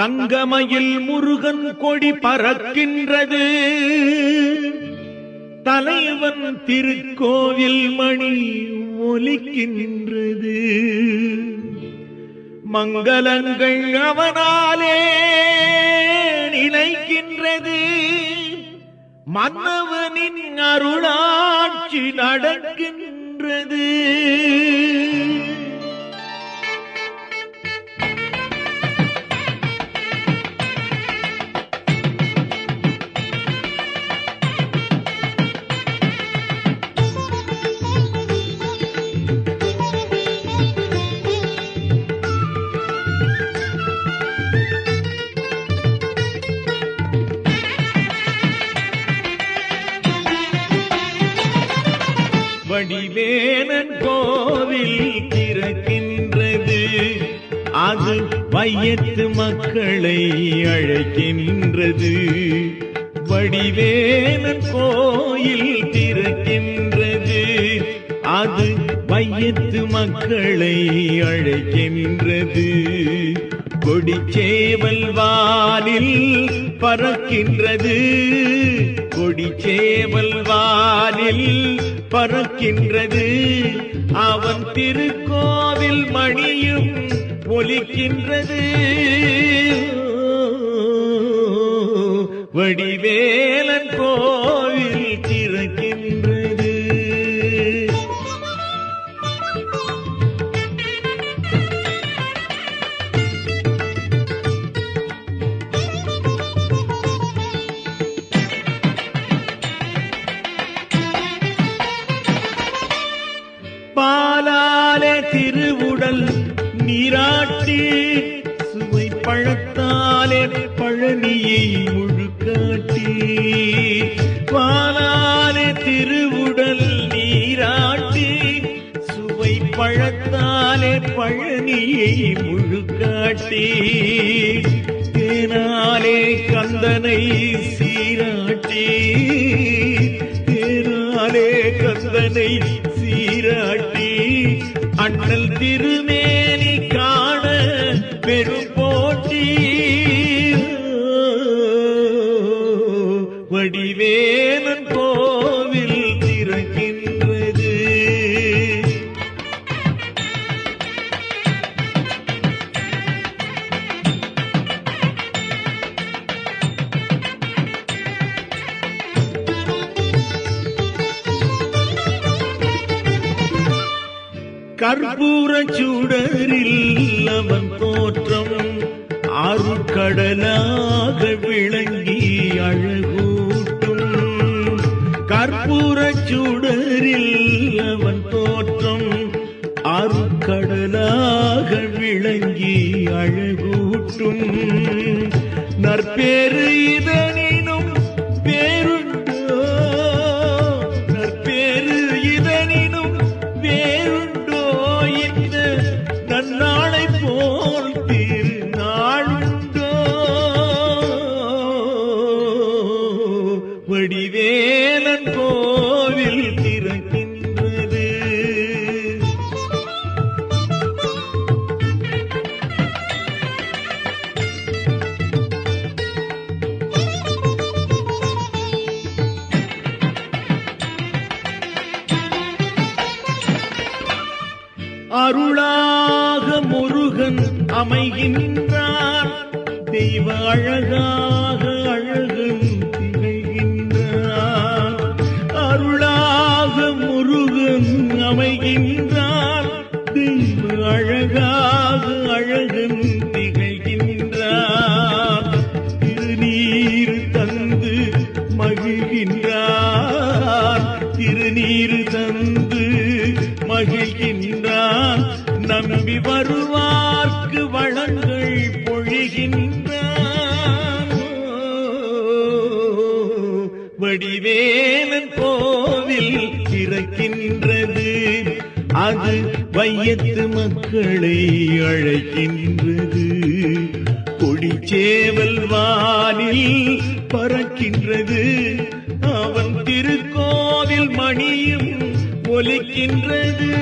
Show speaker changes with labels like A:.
A: தங்கமயில் முருகன் கொடி பறக்கின்றது. தலைவன் திருக்கோவில் மணி ஒலிக்கின்றது. மங்களங்கள் அவனாலே நினைக்கின்றது. மன்னவனின் அருளாட்சி நடக்கின்றது. வடிவேலன் கோவில் திறக்கின்றது. அது வையத்து மக்களை அழைக்கின்றது. வடிவேலன் கோயில் திறக்கின்றது. அது வையத்து மக்களை அழைக்கின்றது. கொடிச்சேவல் வாலில் பறக்கின்றது. கொடிச்சேவல் வாலில் பறக்கின்றது. அவன் திருக்கோவில் மணியும் ஒலிக்கின்றது. வடிவே திருவுடல் நீராட்டி சுவை பழத்தாலே பழனியை முழுக்காட்டி. பாலாலே திருவுடல் நீராட்டி சுவை பழத்தாலே பழனியை முழுக்காட்டி. தேனாலே கந்தனை சீராட்டி தேனாலே கந்தனை கடல் திருமேனி காண பெரும் போட்டி கற்பூர சுடரில் அவன் தோற்றம் ஆறு கடலாக விளங்கி அழகூட்டும். கற்பூர சுடரில் அவன் தோற்றம் ஆறு கடலாக விளங்கி அழகூட்டும். நற்பேர் முருகன் அமைகின்றார். தெய்வ அழகாக அழகன் திகழ்கின்றார். அருளாக முருகன் அமைகின்றார். தெய்வ அழகாக வருவார்க்கு வளங்கள் பொழிகின்றான். வடிவேலன் கோவில் திறக்கின்றது. அது வையத்து மக்களை அழைக்கின்றது. கொடிச்சேவல் வானில் பறக்கின்றது. அவன் திருக்கோவில் மணியும் ஒலிக்கின்றது.